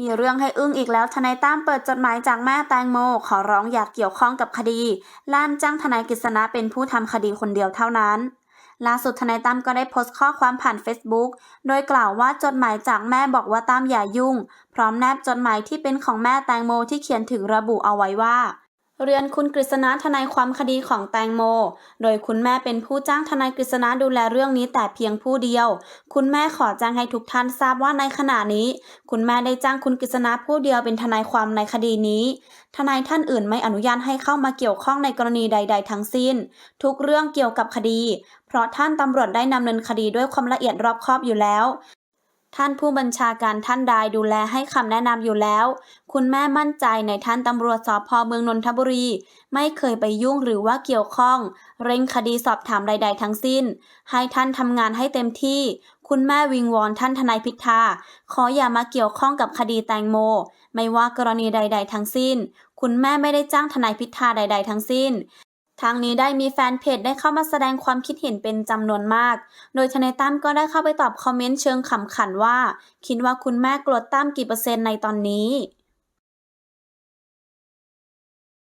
มีเรื่องให้อึ้งอีกแล้วทนายตั้มเปิดจดหมายจากแม่แตงโม ขอร้องอยากเกี่ยวข้องกับคดีล่ามจ้างทนายกฤษณะเป็นผู้ทำคดีคนเดียวเท่านั้น ล่าสุดทนายตั้มก็ได้โพสต์ข้อความผ่าน Facebook โดยกล่าวว่าจดหมายจากแม่บอกว่าตั้มอย่ายุ่ง พร้อมแนบจดหมายที่เป็นของแม่แตงโมที่เขียนถึงระบุเอาไว้ว่า เรียนคุณกฤษณะทนายความคดีของแตงโม โดยคุณแม่เป็นผู้จ้างทนายกฤษณะดูแลเรื่องนี้แต่เพียงผู้เดียว คุณแม่ขอแจ้งให้ทุกท่านทราบว่าในขณะนี้ คุณแม่ได้จ้างคุณกฤษณะผู้เดียวเป็นทนายความในคดีนี้ ทนายท่านอื่นไม่อนุญาตให้เข้ามาเกี่ยวข้องในกรณีใด ๆ ทั้งสิ้น ทุกเรื่องเกี่ยวกับคดี เพราะท่านตำรวจได้นำเนินคดีด้วยความละเอียดรอบคอบอยู่แล้ว ท่านผู้บัญชาการท่านใดดูแลให้คำแนะนำอยู่แล้ว คุณแม่มั่นใจในท่านตำรวจสพเมืองนนทบุรี ไม่เคยไปยุ่งหรือว่าเกี่ยวข้อง เร่งคดีสอบถามใด ๆ ทั้งสิ้น ให้ท่านทำงานให้เต็มที่ คุณแม่วิงวอนท่านทนายพิธาขออย่ามาเกี่ยวข้องกับคดีแตงโม ไม่ว่ากรณีใด ๆ ทั้งสิ้น คุณแม่ไม่ได้จ้างทนายพิธาใด ๆ ทั้งสิ้น ทางนี้ได้มีแฟนเพจได้เข้ามาแสดงความคิดเห็นเป็นจำนวนมาก โดยทนายตั้มก็ได้เข้าไปตอบคอมเมนต์เชิงขำขันว่า คิดว่าคุณแม่โกรธตั้มกี่เปอร์เซ็นต์ในตอนนี้